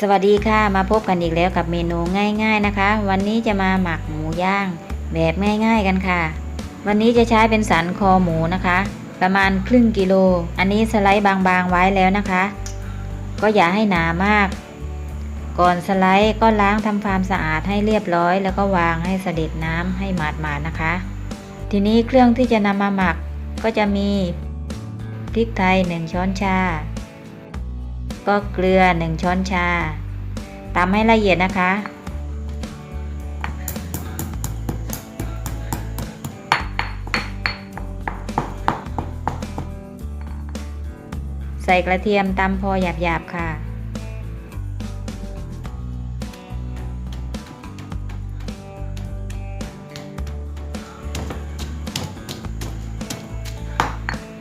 สวัสดีค่ะมาพบกันอีกแล้วกับเมนูง่ายๆนะคะ วันนี้จะมาหมักหมูย่าง แบบง่ายๆกันค่ะ วันนี้จะใช้เป็นสันคอหมูนะคะ ประมาณครึ่งกิโล อันนี้สไลด์บางๆไว้แล้วนะคะ ก็อย่าให้หนามาก ก่อนสไลด์ก็ล้างทำความสะอาดให้เรียบร้อย แล้วก็วางให้เสด็จน้ำให้หมาดๆนะคะ ทีนี้เครื่องที่จะนำมาหมักก็จะมีพริกไทย 1 ช้อนชา ก็เกลือ 1 ช้อนชาตำให้ละเอียดนะคะ ใส่กระเทียมตำพอหยาบๆค่ะ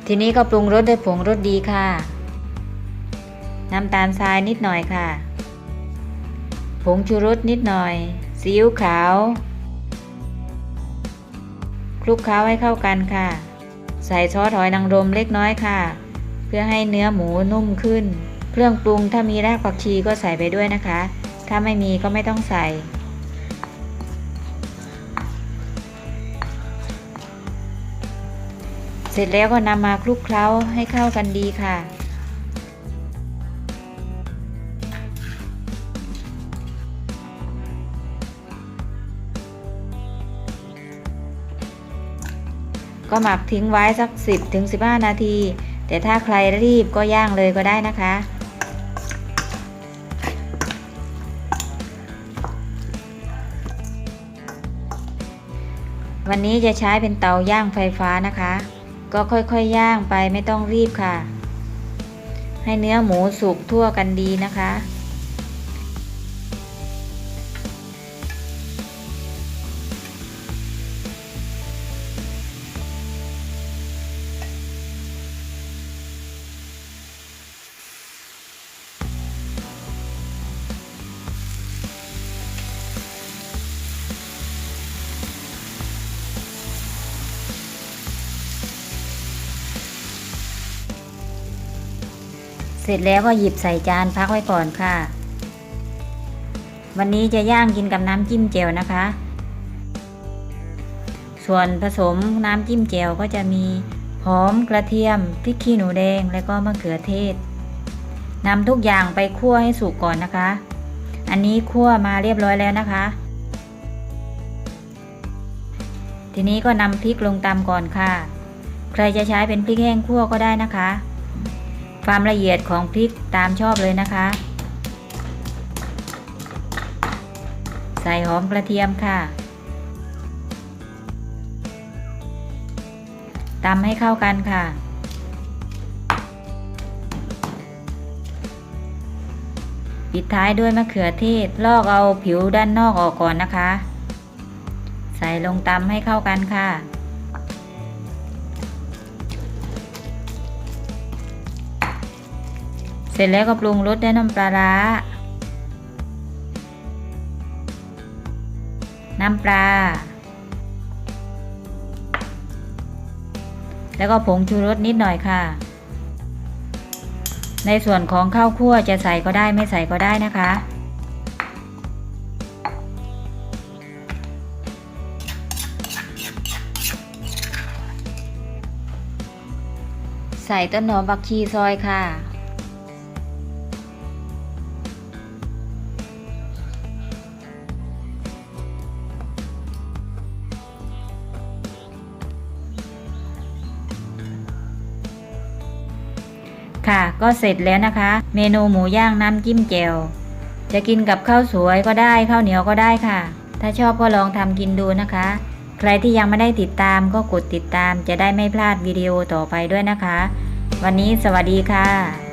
ทีนี้ก็ปรุงรสด้วยผงรสดีค่ะ น้ำตาลทรายนิดหน่อยค่ะ ผงชูรสนิดหน่อย ซีอิ๊วขาว คลุกเคล้าให้เข้ากันค่ะ ใส่ซอสหอยนางรมเล็กน้อยค่ะ เพื่อให้เนื้อหมูนุ่มขึ้น เครื่องปรุงถ้ามีรากผักชีก็ใส่ไปด้วยนะคะ ถ้าไม่มีก็ไม่ต้องใส่เสร็จแล้วก็นำมาคลุกเคล้าให้เข้ากันดีค่ะ ก็หมักทิ้งไว้สัก 10ถึง15 นาที แต่ถ้าใครรีบก็ย่างเลยก็ได้นะคะ วันนี้จะใช้เป็นเตาย่างไฟฟ้านะคะ ก็ค่อยๆย่างไปไม่ต้องรีบค่ะ ให้เนื้อหมูสุกทั่วกันดีนะคะ เสร็จแล้วก็หยิบใส่จานพักไว้ก่อนค่ะ วันนี้จะย่างกินกับน้ำจิ้มแจ่วนะคะ ส่วนผสมน้ำจิ้มแจ่วก็จะมีหอมกระเทียมพริกขี้หนูแดงและก็มะเขือเทศนำทุกอย่างไปคั่วให้สุกก่อนนะคะ อันนี้คั่วมาเรียบร้อยแล้วนะคะ ทีนี้ก็นำพริกลงตำก่อนค่ะ ใครจะใช้เป็นพริกแห้งคั่วก็ได้นะคะ ความละเอียดของพริกตามชอบเลยนะคะ ใส่หอมกระเทียมค่ะตำให้เข้ากันค่ะ ปิดท้ายด้วยมะเขือเทศ ลอกเอาผิวด้านนอกออกก่อนนะคะ ใส่ลงตำให้เข้ากันค่ะ เสร็จแล้วก็ปรุงรสด้วยน้ำปลาร้า น้ำปลา แล้วก็ผงชูรสนิดหน่อยค่ะ ในส่วนของข้าวคั่วจะใส่ก็ได้ไม่ใส่ก็ได้นะคะใส่ต้นหอมบักชีซอยค่ะ ค่ะ ก็เสร็จแล้วนะคะ เมนูหมูย่างน้ำจิ้มแจ่วจะกินกับข้าวสวยก็ได้ข้าวเหนียวก็ได้ค่ะ ถ้าชอบก็ลองทำกินดูนะคะ ใครที่ยังไม่ได้ติดตามก็กดติดตามจะได้ไม่พลาดวิดีโอต่อไปด้วยนะคะ วันนี้สวัสดีค่ะ